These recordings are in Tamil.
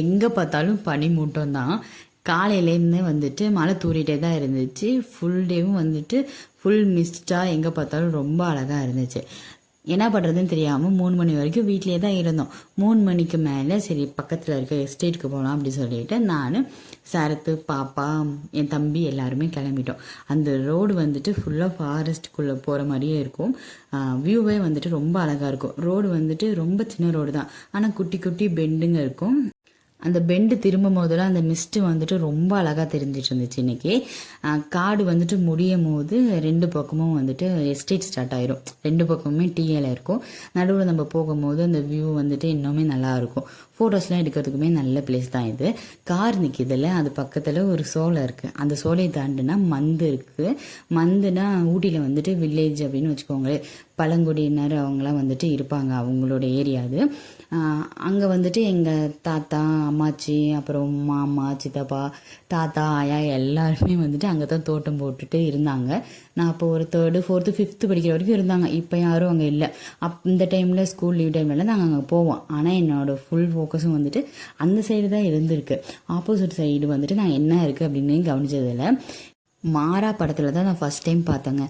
எங்கே பார்த்தாலும் பனி மூட்டம் தான் காலையிலேருந்து வந்துட்டு மழை தூறிட்டே தான் இருந்துச்சு. ஃபுல் டேவும் வந்துட்டு ஃபுல் மிஸ்டாக எங்கே பார்த்தாலும் ரொம்ப அழகாக இருந்துச்சு. என்ன பண்ணுறதுன்னு தெரியாமல் மூணு மணி வரைக்கும் வீட்டிலே தான் இருந்தோம். மூணு மணிக்கு மேலே சரி பக்கத்தில் இருக்க எஸ்டேட்டுக்கு போகலாம் அப்படி சொல்லிட்டு நான் சரத்து பாப்பா என் தம்பி எல்லாருமே கிளம்பிட்டோம். அந்த ரோடு வந்துட்டு ஃபுல்லாக ஃபாரஸ்ட்டுக்குள்ளே போகிற மாதிரியே இருக்கும். வியூவே வந்துட்டு ரொம்ப அழகாக இருக்கும். ரோடு வந்துட்டு ரொம்ப சின்ன ரோடு தான். ஆனால் குட்டி குட்டி பெண்டுங்க இருக்கும். அந்த பெண்டு திரும்பும் போதெல்லாம் அந்த மிஸ்ட்டு வந்துட்டு ரொம்ப அழகாக தெரிஞ்சிட்டு இருந்துச்சு இன்னைக்கு. காடு வந்துட்டு முடியும் போது ரெண்டு பக்கமும் வந்துட்டு எஸ்டேட் ஸ்டார்ட் ஆயிரும். ரெண்டு பக்கமுமே டீயில் இருக்கும். நடுவில் நம்ம போகும்போது அந்த வியூ வந்துட்டு இன்னுமே நல்லா இருக்கும். ஃபோட்டோஸ்லாம் எடுக்கிறதுக்குமே நல்ல பிளேஸ் தான் இது. கார் நிற்கிதுல அது பக்கத்தில் ஒரு சோலை இருக்குது அந்த சோலையை தாண்டினா மந்து இருக்குது மந்துனா ஊட்டியில் வந்துட்டு வில்லேஜ் அப்படின்னு வச்சுக்கோங்களேன். பழங்குடியினர் அவங்களாம் வந்துட்டு இருப்பாங்க அவங்களோட ஏரியா அது. அங்கே வந்துட்டு எங்கள் தாத்தா அம்மாச்சி அப்புறம் மாமா சித்தப்பா தாத்தா ஆயா எல்லாருமே வந்துட்டு அங்கே தான் தோட்டம் போட்டுட்டு இருந்தாங்க. நான் அப்போ ஒரு தேர்டு ஃபோர்த்து ஃபிஃப்த்து படிக்கிற வரைக்கும் இருந்தாங்க. இப்போ யாரும் அங்கே இல்லை. அப் இந்த டைமில் ஸ்கூல் லீவ் டைமில் நாங்கள் அங்கே போவோம். ஆனால் என்னோடய ஃபுல் ஃபோக்கஸும் வந்துட்டு அந்த சைடு தான் இருந்திருக்கு. ஆப்போசிட் சைடு வந்துட்டு நான் என்ன இருக்குது அப்படின்னு கவனிச்சதில்லை. மாறா படத்தில் தான் நான் ஃபஸ்ட் டைம் பார்த்தேங்க.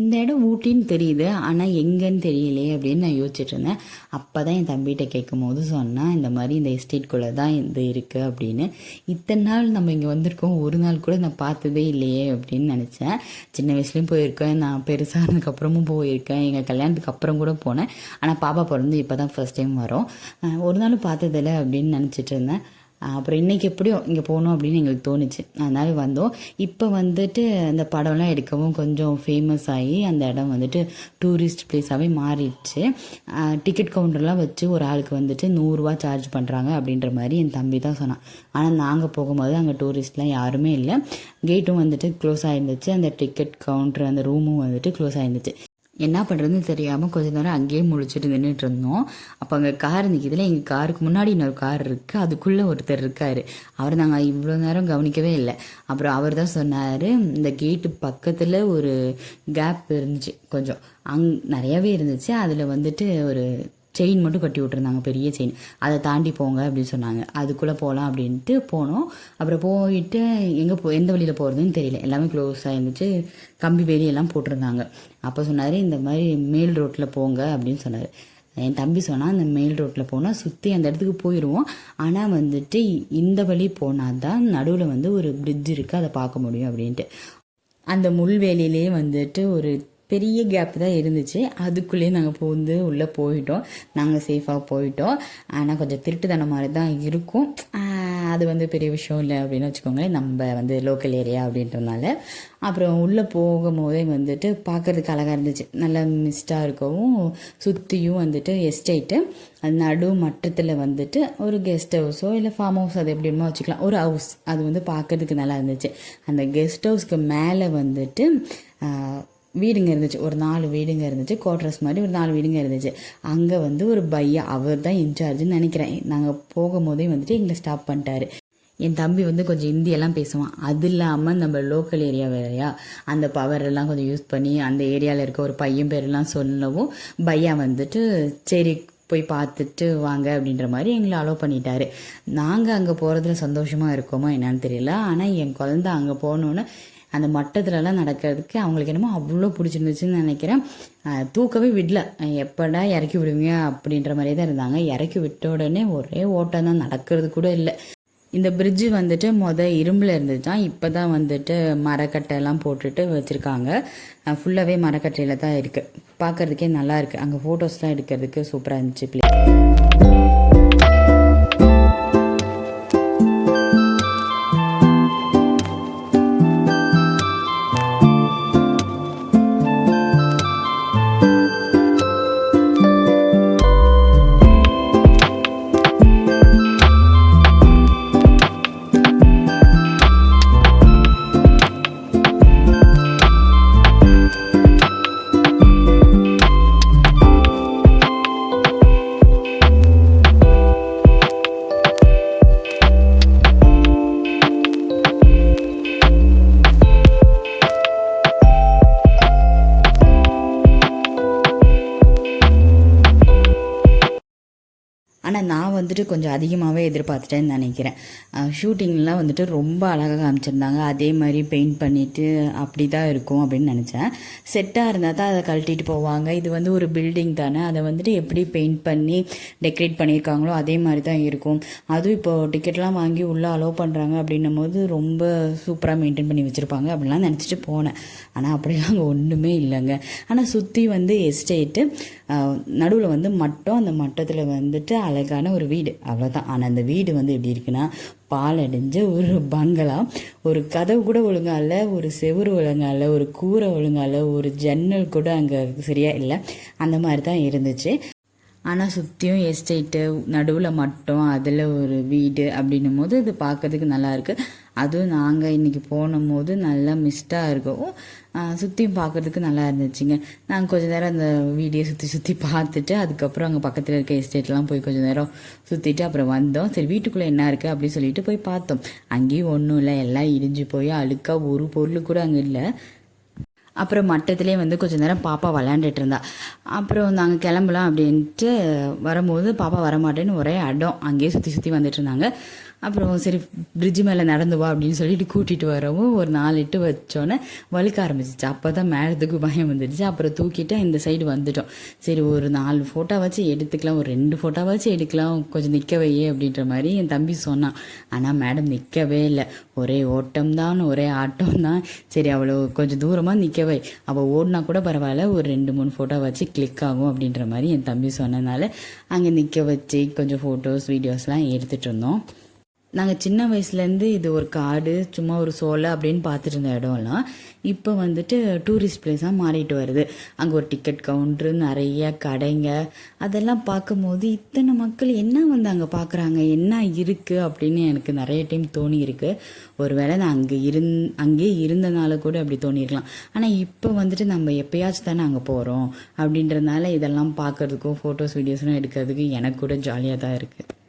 இந்த இடம் ஊட்டின்னு தெரியுது ஆனால் எங்கேன்னு தெரியலையே அப்படின்னு நான் யோசிச்சுட்டு இருந்தேன். அப்போ தான் என் தம்பிகிட்ட கேட்கும் போது சொன்னால் இந்த மாதிரி இந்த எஸ்டேட்குள்ளே தான் இது இருக்குது அப்படின்னு. இத்தனை நாள் நம்ம இங்கே வந்திருக்கோம் ஒரு நாள் கூட நான் பார்த்ததே இல்லையே அப்படின்னு நினச்சேன். சின்ன வயசுலேயும் போயிருக்கேன் நான் பெருசானதுக்கப்புறமும் போயிருக்கேன். எங்கள் கல்யாணத்துக்கு அப்புறம் கூட போனேன். ஆனால் பாப்பா பிறந்து இப்போ தான் ஃபர்ஸ்ட் டைம் வரோம் ஒரு நாளும் பார்த்ததில்ல அப்படின்னு நினச்சிட்டு இருந்தேன். அப்புறம் இன்றைக்கி எப்படியோ இங்கே போகணும் அப்படின்னு எங்களுக்கு தோணுச்சு. அதனால வந்தோம். இப்போ வந்துட்டு அந்த படம்லாம் எடுக்கவும் கொஞ்சம் ஃபேமஸ் ஆகி அந்த இடம் வந்துட்டு டூரிஸ்ட் பிளேஸாகவே மாறிடுச்சு. டிக்கெட் கவுண்டர்லாம் வச்சு ஒரு ஆளுக்கு வந்துட்டு நூறுரூவா சார்ஜ் பண்ணுறாங்க அப்படின்ற மாதிரி என் தம்பி தான் சொன்னான். ஆனால் நாங்கள் போகும்போது அங்கே டூரிஸ்ட்லாம் யாருமே இல்லை. கேட்டும் வந்துட்டு க்ளோஸ் ஆகிருந்துச்சு அந்த டிக்கெட் கவுண்டர் அந்த ரூமும் வந்துட்டு க்ளோஸ் ஆகிருந்துச்சு என்ன பண்ணுறதுன்னு தெரியாமல் கொஞ்ச நேரம் அங்கேயே முழிச்சிட்டு நின்றுட்டு இருந்தோம். அப்போ அங்கே கார் நிற்கிதுல எங்கள் காருக்கு முன்னாடி இன்னொரு கார் இருக்குது அதுக்குள்ளே ஒருத்தர் இருக்கார். அவர் நாங்கள் இவ்வளோ நேரம் கவனிக்கவே இல்லை. அப்புறம் அவர் தான் சொன்னார் இந்த கேட்டு பக்கத்தில் ஒரு கேப் இருந்துச்சு. கொஞ்சம் அங் நிறையாவே இருந்துச்சு. அதில் வந்துட்டு ஒரு செயின் மட்டும் கட்டி விட்டுருந்தாங்க பெரிய செயின். அதை தாண்டி போங்க அப்படின்னு சொன்னாங்க. அதுக்குள்ளே போகலாம் அப்படின்ட்டு போனோம். அப்புறம் போயிட்டு எங்கே போ எந்த வழியில் போகிறதுன்னு தெரியல. எல்லாமே க்ளோஸாக இருந்துச்சு. கம்பி வேலியெல்லாம் போட்டிருந்தாங்க. அப்போ சொன்னார் இந்த மாதிரி மேல் ரோட்டில் போங்க அப்படின்னு சொன்னார். என் தம்பி சொன்னால் அந்த மேல் ரோட்டில் போனால் சுற்றி அந்த இடத்துக்கு போயிடுவோம் ஆனால் வந்துட்டு இந்த வழி போனால் தான் நடுவில் வந்து ஒரு பிரிட்ஜ் இருக்குது அதை பார்க்க முடியும் அப்படின்ட்டு. அந்த முள்வேலியிலே வந்துட்டு ஒரு பெரிய கேப் தான் இருந்துச்சு. அதுக்குள்ளேயே நாங்கள் பூந்து உள்ளே போயிட்டோம். நாங்கள் சேஃபாக போயிட்டோம். ஆனால் கொஞ்சம் திருட்டுத்தனம் மாதிரி தான் இருக்கும் அது வந்து பெரிய விஷயம் இல்லை அப்படின்னு வச்சுக்கோங்களேன். நம்ம வந்து லோக்கல் ஏரியா அப்படின்றதுனால. அப்புறம் உள்ளே போகும்போதே வந்துட்டு பார்க்குறதுக்கு அழகாக இருந்துச்சு. நல்ல மிஸ்டாக இருக்கவும் சுற்றியும் வந்துட்டு எஸ்டேட்டு அது நடு மட்டத்தில் வந்துட்டு ஒரு கெஸ்ட் ஹவுஸோ இல்லை ஃபார்ம் ஹவுஸ் அது எப்படி வச்சுக்கலாம். ஒரு ஹவுஸ் அது வந்து பார்க்கறதுக்கு நல்லா இருந்துச்சு. அந்த கெஸ்ட் ஹவுஸ்க்கு மேலே வந்துட்டு வீடுங்க இருந்துச்சு. ஒரு நாலு வீடுங்க இருந்துச்சு. குவார்டர்ஸ் மாதிரி ஒரு நாலு வீடுங்க இருந்துச்சு. அங்கே வந்து ஒரு பையா அவர் தான் இன்சார்ஜ்னு நினைக்கிறேன். நாங்கள் போகும்போதே வந்துட்டு எங்களை ஸ்டாப் பண்ணிட்டாரு. என் தம்பி வந்து கொஞ்சம் ஹிந்தியெல்லாம் பேசுவான். அது இல்லாமல் நம்ம லோக்கல் ஏரியா வேறையா அந்த பவர் எல்லாம் கொஞ்சம் யூஸ் பண்ணி அந்த ஏரியாவில் இருக்க ஒரு பையன் பேரெல்லாம் சொல்லவும் பையா வந்துட்டு சரி போய் பார்த்துட்டு வாங்க அப்படின்ற மாதிரி எங்களை அலோவ் பண்ணிட்டாரு. நாங்கள் அங்கே போகிறதுல சந்தோஷமாக இருக்கோமா என்னன்னு தெரியல. ஆனால் என் குழந்த அங்கே போனோன்னு அந்த மட்டத்துலலாம் நடக்கிறதுக்கு அவங்களுக்கு என்னமோ அவ்வளோ பிடிச்சிருந்துச்சுன்னு நினைக்கிறேன். தூக்கவே விடல. எப்படா இறக்கி விடுவீங்க அப்படின்ற மாதிரியே தான் இருந்தாங்க. இறக்கி விட்ட உடனே ஒரே ஓட்டம் தான் நடக்கிறது கூட இல்லை. இந்த பிரிட்ஜு வந்துட்டு மொதல் இரும்பில் இருந்துச்சான் இப்போ தான் வந்துட்டு மரக்கட்டை எல்லாம் போட்டுட்டு வச்சுருக்காங்க. ஃபுல்லாகவே மரக்கட்டையில் தான் இருக்குது பார்க்கறதுக்கே நல்லா இருக்குது அங்கே ஃபோட்டோஸ்லாம் எடுக்கிறதுக்கு சூப்பராக இருந்துச்சு place. நான் வந்துட்டு கொஞ்சம் அதிகமாகவே எதிர்பார்த்துட்டேன்னு நினைக்கிறேன். ஷூட்டிங்லாம் வந்துட்டு ரொம்ப அழகாக காமிச்சிருந்தாங்க. அதே மாதிரி பெயிண்ட் பண்ணிவிட்டு அப்படி தான் இருக்கும் அப்படின்னு நினச்சேன். செட்டாக இருந்தால் தான் அதை கழட்டிட்டு போவாங்க. இது வந்து ஒரு பில்டிங் தானே. அதை வந்துட்டு எப்படி பெயிண்ட் பண்ணி டெக்கரேட் பண்ணியிருக்காங்களோ அதே மாதிரி தான் இருக்கும். அதுவும் இப்போது டிக்கெட்லாம் வாங்கி உள்ளே அலோவ் பண்ணுறாங்க அப்படின்னும் போது ரொம்ப சூப்பராக மெயின்டைன் பண்ணி வச்சுருப்பாங்க அப்படிலாம் நினச்சிட்டு போனேன். ஆனால் அப்படிலாம் அங்கே ஒன்றுமே இல்லைங்க. ஆனால் சுற்றி வந்து எஸ்டேட்டு நடுவில் வந்து மட்டம். அந்த மட்டத்தில் வந்துட்டு அழகான ஒரு வீடு. அவ்வளோதான் ஆனால் அந்த வீடு வந்து எப்படி இருக்குன்னா பாலடைஞ்ச ஒரு பங்களா. ஒரு கதவு கூட ஒழுங்கா இல்லை ஒரு செவுரு ஒழுங்கா இல்லை ஒரு கூரை ஒழுங்கா இல்லை ஒரு ஜன்னல் கூட அங்கே சரியாக இல்லை. அந்த மாதிரி தான் இருந்துச்சு. ஆனால் சுற்றியும் எஸ்டேட்டு நடுவில் மட்டும் அதில் ஒரு வீடு அப்படின்னும் போது இது பார்க்கறதுக்கு நல்லாயிருக்கு அதுவும் நாங்கள் இன்றைக்கி போனும்போது நல்லா மிஸ்டாக இருக்கும். சுற்றியும் பார்க்கறதுக்கு நல்லா இருந்துச்சுங்க. நாங்கள் கொஞ்சம் நேரம் அந்த வீடியோ சுற்றி சுற்றி பார்த்துட்டு அதுக்கப்புறம் அங்கே பக்கத்தில் இருக்க எஸ்டேட்லாம் போய் கொஞ்சம் நேரம் சுற்றிட்டு அப்புறம் வந்தோம். சரி வீட்டுக்குள்ளே என்ன இருக்குது அப்படின்னு சொல்லிட்டு போய் பார்த்தோம். அங்கேயும் ஒன்றும் இல்லை. எல்லாம் இடிஞ்சு போய் அழுக்காக ஒரு பொருள் கூட அங்கே இல்லை. அப்புறம் மட்டத்துலேயே வந்து கொஞ்ச நேரம் பாப்பா விளையாண்டுட்டு இருந்தா அப்புறம் நாங்கள் கிளம்பலாம் அப்படின்ட்டு வரும்போது பாப்பா வரமாட்டேன்னு ஒரே அடம். அங்கேயே சுற்றி சுற்றி வந்துட்டு இருந்தாங்க அப்புறம் சரி பிரிட்ஜு மேலே நடந்து வா அப்படின்னு சொல்லிட்டு கூட்டிகிட்டு வரவும் ஒரு நாலு எட்டு வச்சோன்னே வலிக்க ஆரம்பிச்சிச்சு. அப்போ தான் மேலத்துக்கு பயம் வந்துடுச்சு அப்புறம் தூக்கிட்டு இந்த சைடு வந்துட்டோம். சரி ஒரு நாலு ஃபோட்டோ வச்சு எடுத்துக்கலாம். ஒரு ரெண்டு ஃபோட்டோ வச்சு எடுக்கலாம். கொஞ்சம் நிற்கவையே அப்படின்ற மாதிரி என் தம்பி சொன்னான். ஆனால் மேடம் நிற்கவே இல்லை. ஒரே ஓட்டம் தான் ஒரே ஆட்டம் தான் சரி அவ்வளோ கொஞ்சம் தூரமாக நிற்கவே அவள் ஓடினா கூட பரவாயில்ல. ஒரு ரெண்டு மூணு ஃபோட்டோ வச்சு கிளிக் ஆகும் அப்படின்ற மாதிரி என் தம்பி சொன்னதுனால அங்கே நிற்க வச்சு கொஞ்சம் ஃபோட்டோஸ் வீடியோஸ்லாம் எடுத்துகிட்டு இருந்தோம். நாங்கள் சின்ன வயசுலேருந்து இது ஒரு காடு சும்மா ஒரு சோலை அப்படின்னு பார்த்துட்டு இருந்த இடம்லாம் இப்போ வந்துட்டு டூரிஸ்ட் பிளேஸாக மாறிட்டு வருது. அங்கே ஒரு டிக்கெட் கவுண்ட்ரு நிறைய கடைங்க. அதெல்லாம் பார்க்கும்போது இத்தனை மக்கள் என்ன வந்து அங்கே பார்க்குறாங்க? என்ன இருக்குது அப்படின்னு எனக்கு நிறைய டைம் தோணி ஒரு வேளை நான் அங்கே இருந் அங்கேயே இருந்தனால கூட அப்படி தோணியிருக்கலாம். ஆனால் இப்போ வந்துட்டு நம்ம எப்பயாச்சும் தானே அங்கே போகிறோம் அப்படின்றதுனால இதெல்லாம் பார்க்கறதுக்கும் ஃபோட்டோஸ் வீடியோஸ்லாம் எடுக்கிறதுக்கும் எனக்கு கூட ஜாலியாக தான் இருக்குது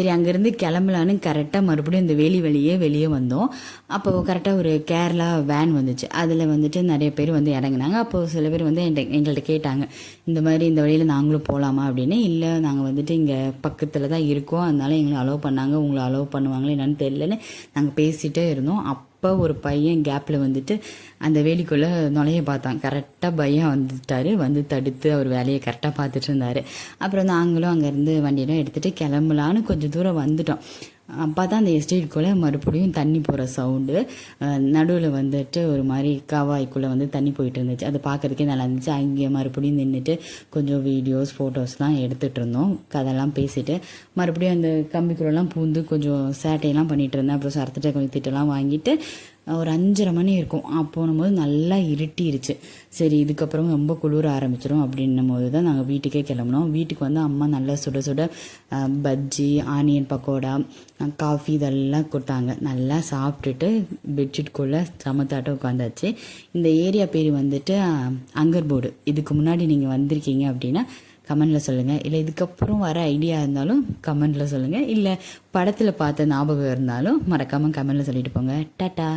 சரி அங்கேருந்து கிளம்பலான்னு கரெக்டாக மறுபடியும் இந்த வேலி வழியே வெளியே வந்தோம். அப்போ கரெக்டாக ஒரு கேரளா வேன் வந்துச்சு. அதில் வந்துட்டு நிறைய பேர் வந்து இறங்குனாங்க. அப்போது சில பேர் வந்து என்கிட்ட எங்கள்கிட்ட கேட்டாங்க இந்த மாதிரி இந்த வழியில் நாங்களும் போகலாமா அப்படின்னு. இல்லை நாங்கள் வந்துட்டு இங்கே பக்கத்தில் தான் இருக்கோம். அதனால எங்களை அலோவ் பண்ணாங்க. உங்களை அலோவ் பண்ணுவாங்களே என்னன்னு தெரியலன்னு நாங்கள் பேசிகிட்டே இருந்தோம். அப் அப்போ ஒரு பையன் கேப்பில் வந்துட்டு அந்த வேலிக்குள்ளே நுழைய பார்த்தான். கரெக்டாக பையன் வந்துட்டார். வந்து தடுத்து அவர் வேலையை கரெக்டாக பார்த்துட்டு இருந்தார். அப்புறம் நாங்களும் அங்கேருந்து வண்டியெல்லாம் எடுத்துகிட்டு கிளம்பலான்னு கொஞ்சம் தூரம் வந்துட்டோம். அப்போ தான் அந்த எஸ்டேட்குள்ளே மறுபடியும் தண்ணி போகிற சவுண்டு நடுவில் வந்துட்டு ஒரு மாதிரி காவாய்க்குள்ளே வந்து தண்ணி போயிட்டு இருந்துச்சு. அது பார்க்குறதுக்கே நல்லா இருந்துச்சு. அங்கே மறுபடியும் நின்றுட்டு கொஞ்சம் வீடியோஸ் ஃபோட்டோஸ்லாம் எடுத்துகிட்டு இருந்தோம். கதையெல்லாம் பேசிட்டு மறுபடியும் அந்த கம்பிக்குள்ளெல்லாம் பூந்து கொஞ்சம் சேட்டையெல்லாம் பண்ணிகிட்டு இருந்தேன். அப்புறம் சரத்துட்ட கொஞ்சம் திட்டெல்லாம் வாங்கிட்டு ஒரு அஞ்சரை மணி இருக்கும். அப்போனும் போது நல்லா இருட்டிருச்சு. சரி இதுக்கப்புறம் ரொம்ப குளிர ஆரம்பிச்சிடும் அப்படின்னும் போது தான் நாங்கள் வீட்டுக்கே கிளம்புனோம். வீட்டுக்கு வந்து அம்மா நல்லா சுட சுட பஜ்ஜி ஆனியன் பக்கோடா காஃபி இதெல்லாம் கொடுத்தாங்க. நல்லா சாப்பிட்டுட்டு பெட்ஷீட்குள்ளே சமத்தாட்டம் உட்காந்தாச்சு. இந்த ஏரியா பேர் வந்துட்டு அங்கர்போர்டு இதுக்கு முன்னாடி நீங்கள் வந்திருக்கீங்க அப்படின்னா கமெண்டில் சொல்லுங்கள் இல்லை இதுக்கப்புறம் வர ஐடியா இருந்தாலும் கமெண்டில் சொல்லுங்கள் இல்லை படத்தில் பார்த்த ஞாபகம் இருந்தாலும் மறக்காமல் கமெண்டில் சொல்லிட்டு போங்க. டாட்டா.